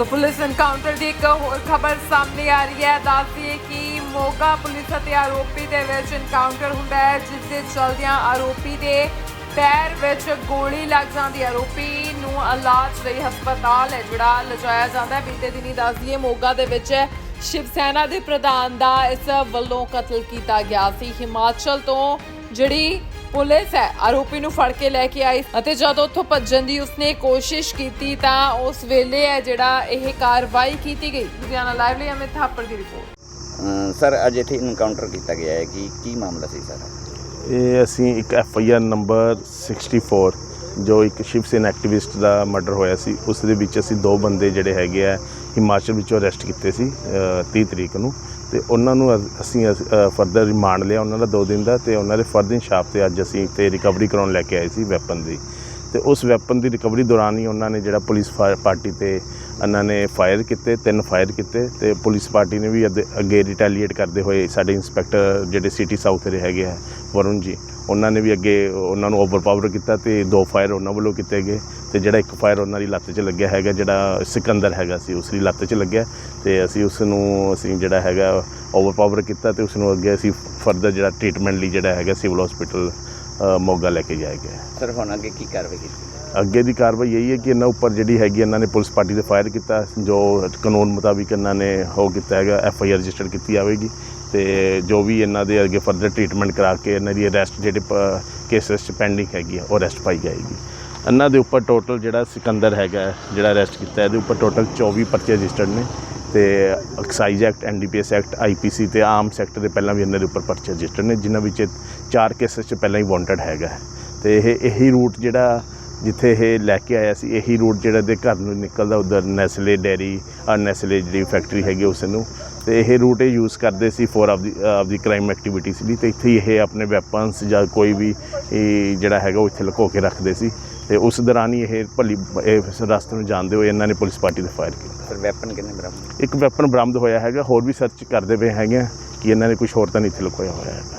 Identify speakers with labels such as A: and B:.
A: So police encounter ਦੀ ਇੱਕ ਹੋਰ ਖਬਰ ਸਾਹਮਣੇ ਆ ਰਹੀ ਹੈ। ਦੱਸਦੀਏ ਕਿ ਮੋਗਾ ਪੁਲਿਸ ਅਤੇ ਆਰੋਪੀ ਦੇ ਵਿੱਚ ਐਨਕਾਊਂਟਰ ਹੁੰਦਾ ਹੈ, ਜਿਸ ਦੇ ਚਲਦਿਆਂ ਆਰੋਪੀ ਦੇ ਪੈਰ ਵਿੱਚ ਗੋਲੀ ਲੱਗ ਜਾਂਦੀ। ਹੈ ਆਰੋਪੀ ਨੂੰ ਇਲਾਜ ਲਈ ਹਸਪਤਾਲ ਹੈ, ਜਿਹੜਾ ਲਿਜਾਇਆ ਜਾਂਦਾ ਹੈ। ਬੀਤੇ ਦਿਨੀ ਦੱਸਦੀਏ ਮੋਗਾ ਦੇ ਵਿੱਚ ਸ਼ਿਵ ਸੈਨਾ ਦੇ ਪ੍ਰਧਾਨ ਦਾ ਇਸ ਵੱਲੋਂ ਕਤਲ ਕੀਤਾ ਗਿਆ ਸੀ। ਹਿਮਾਚਲ ਤੋਂ ਜਿਹੜੀ ਪੁਲਿਸ ਹੈ। ਆਰੋਪੀ ਨੂੰ ਫੜ ਕੇ ਲੈ ਕੇ ਆਈ ਅਤੇ ਜਦੋਂ ਉੱਥੋਂ ਭੱਜਣ ਦੀ ਉਸਨੇ ਕੋਸ਼ਿਸ਼ ਕੀਤੀ ਤਾਂ ਉਸ ਵੇਲੇ ਹੈ ਜਿਹੜਾ ਇਹ ਕਾਰਵਾਈ ਕੀਤੀ ਗਈ। ਲੁਧਿਆਣਾ ਲਾਈਵ ਲਈ ਅਮਿਤ ਥਾਪੜ ਦੀ ਰਿਪੋਰਟ।
B: ਸਰ ਅੱਜ ਇੱਥੇ ਇਨਕਾਊਂਟਰ ਕੀਤਾ ਗਿਆ ਹੈ। ਕਿ ਕੀ ਮਾਮਲਾ ਸੀ ਸਰ?
C: ਇਹ ਅਸੀਂ ਇੱਕ ਐਫ ਆਈ ਆਰ ਨੰਬਰ 64 ਜੋ ਇੱਕ ਸ਼ਿਵ ਸੈਨਾ ਐਕਟਿਵਿਸਟ ਦਾ ਮਰਡਰ ਹੋਇਆ ਸੀ ਉਸ ਦੇ ਵਿੱਚ ਅਸੀਂ ਦੋ ਬੰਦੇ ਜਿਹੜੇ ਹੈਗੇ ਆ ਹਿਮਾਚਲ ਵਿੱਚੋਂ ਅਰੈਸਟ ਕੀਤੇ ਸੀ ਅ, 30 ਤਰੀਕ ਨੂੰ। ਤੇ ਉਹਨਾਂ ਨੂੰ ਅ- ਅਸੀਂ ਫਰਦਰ ਰਿਮਾਂਡ ਲਿਆ ਉਹਨਾਂ ਦਾ 2 ਦਿਨ ਦਾ ਤੇ ਉਹਨਾਂ ਦੇ ਫਰਦਰ ਇਨਸ਼ਾਫ ਤੇ ਅੱਜ ਅਸੀਂ ਤੇ ਰਿਕਵਰੀ ਕਰਾਉਣ ਲੈ ਕੇ ਆਏ ਸੀ ਵੈਪਨ ਦੀ। ਤੇ ਉਸ ਵੈਪਨ ਦੀ ਰਿਕਵਰੀ ਦੌਰਾਨ ਹੀ ਉਹਨਾਂ ਨੇ ਜਿਹੜਾ ਪੁਲਿਸ ਫਾ- ਪਾਰਟੀ ਤੇ ਇਹਨਾਂ ਨੇ ਫਾਇਰ ਕੀਤੇ, ਤਿੰਨ ਫਾਇਰ ਕੀਤੇ ਤੇ ਪੁਲਿਸ ਪਾਰਟੀ ਨੇ ਵੀ ਅੱਗੇ- ਅੱਗੇ ਰਿਟੈਲੀਏਟ ਕਰਦੇ ਹੋਏ ਸਾਡੇ ਇੰਸਪੈਕਟਰ ਜਿਹੜੇ ਸਿਟੀ ਸਾਊਥ ਦੇ ਹੈਗੇ ਆ, ਵਰੁਣ ਜੀ, ਉਹਨਾਂ ਨੇ ਵੀ ਅੱਗੇ ਉਹਨਾਂ ਨੂੰ ਓਵਰਪਾਵਰ ਕੀਤਾ ਤੇ ਦੋ ਫਾਇਰ ਉਹਨਾਂ ਵੱਲੋਂ ਕੀਤੇ ਗਏ ਤੇ ਜਿਹੜਾ ਇੱਕ ਫਾਇਰ ਉਹਨਾਂ ਦੀ ਲੱਤ 'ਚ ਲੱਗਿਆ ਹੈਗਾ, ਜਿਹੜਾ ਸਿਕੰਦਰ ਹੈਗਾ ਸੀ, ਉਸ ਦੀ ਲੱਤ 'ਚ ਲੱਗਿਆ ਤੇ ਅਸੀਂ ਉਸ ਨੂੰ ਅਸੀਂ ਜਿਹੜਾ ਹੈਗਾ ਓਵਰਪਾਵਰ ਕੀਤਾ ਤੇ ਉਸ ਨੂੰ ਅੱਗੇ ਅਸੀਂ ਫਰਦਰ ਜਿਹੜਾ ਟ੍ਰੀਟਮੈਂਟ ਲਈ ਜਿਹੜਾ ਹੈਗਾ ਸਿਵਲ ਹਸਪੀਟਲ ਮੋਗਾ ਲੈ ਕੇ ਜਾਇਆ ਗਿਆ।
B: ਸਰ ਹੁਣ ਅੱਗੇ ਕੀ ਕਾਰਵਾਈ ਕੀਤੀ?
C: ਅੱਗੇ ਦੀ ਕਾਰਵਾਈ ਇਹੀ ਹੈ ਕਿ ਇਹਨਾਂ ਉੱਪਰ ਜਿਹੜੀ ਹੈਗੀ ਇਹਨਾਂ ਨੇ ਪੁਲਿਸ ਪਾਰਟੀ ਤੇ ਫਾਇਰ ਕੀਤਾ ਜੋ ਕਾਨੂੰਨ ਮੁਤਾਬਿਕ ਇਹਨਾਂ ਨੇ ਉਹ ਕੀਤਾ ਹੈਗਾ ਐਫ ਆਈ ਆਰ ਰਜਿਸਟਰ ਕੀਤੀ ਜਾਵੇਗੀ ਤੇ ਜੋ ਵੀ ਇਹਨਾਂ ਦੇ ਅੱਗੇ ਫਰਦਰ ਟ੍ਰੀਟਮੈਂਟ ਕਰਾ ਕੇ ਇਹਨਾਂ ਦੀ ਅਰੈਸਟ ਜਿਹੜੇ ਕੇਸਸ ਚ ਪੈਂਡਿੰਗ ਹੈਗੀ ਆ, ਉਹ ਅਰੈਸਟ ਪਾਈ ਜਾਏਗੀ ਇਹਨਾਂ ਦੇ ਉੱਪਰ ਟੋਟਲ ਜਿਹੜਾ ਸਿਕੰਦਰ ਹੈਗਾ ਜਿਹੜਾ ਅਰੈਸਟ ਕੀਤਾ ਇਹਦੇ ਉੱਪਰ ਟੋਟਲ 24 ਪਰਚੇ ਰਜਿਸਟਰਡ ਨੇ ਤੇ excise act NDPS act IPC ਤੇ ਆਮ ਸੈਕਟਰ ਦੇ ਪਹਿਲਾਂ ਵੀ ਇਹਨਾਂ ਦੇ ਉੱਪਰ ਪਰਚੇ ਰਜਿਸਟਰਡ ਨੇ ਜਿਨ੍ਹਾਂ ਵਿੱਚ ਚਾਰ ਕੇਸਸ ਚ ਪਹਿਲਾਂ ਹੀ ਵਾਂਟਡ ਹੈਗਾ ਹੈ। ਤੇ ਇਹ ਇਹੀ ਰੂਟ ਜਿਹੜਾ ਜਿੱਥੇ ਇਹ ਲੈ ਕੇ ਆਇਆ ਸੀ ਇਹੀ ਰੂਟ ਜਿਹੜਾ ਦੇ ਘਰ ਨੂੰ ਨਿਕਲਦਾ ਉਧਰ ਨੈਸਲੇ ਡੈਰੀ ਆ ਨੈਸਲੇ ਜਿਹੜੀ ਫੈਕਟਰੀ ਹੈਗੀ ਉਸ ਨੂੰ। ਤੇ ਇਹ ਰੂਟ ਇਹ ਯੂਜ਼ ਕਰਦੇ ਸੀ for of the of the crime activities ਲਈ ਤੇ ਇੱਥੇ ਹੀ ਇਹ ਆਪਣੇ ਵੈਪਨਸ ਜਾਂ ਕੋਈ ਵੀ ਜਿਹੜਾ ਹੈਗਾ ਉਹ ਇੱਥੇ ਲੁਕੋ ਕੇ ਰੱਖਦੇ ਸੀ। ਤੇ ਉਸ ਦੌਰਾਨ ਹੀ ਇਹ ਭਲੀ ਇਹ ਰਸਤੇ ਨੂੰ ਜਾਂਦੇ ਹੋਏ ਇਹਨਾਂ ਨੇ ਪੁਲਿਸ ਪਾਰਟੀ ਤੇ ਫਾਇਰ ਕੀਤਾ।
B: ਸਰ ਵੈਪਨ ਕਿੰਨੇ ਬਰਾਮਦ?
C: ਇੱਕ ਵੈਪਨ ਬਰਾਮਦ ਹੋਇਆ ਹੈਗਾ ਹੋਰ ਵੀ ਸਰਚ ਕਰਦੇ ਪਏ ਹੈਗੇ ਕਿ ਇਹਨਾਂ ਨੇ ਕੁਝ ਹੋਰ ਤਾਂ ਨਹੀਂ ਇੱਥੇ ਲੁਕੋਇਆ ਹੋਇਆ ਹੈਗਾ।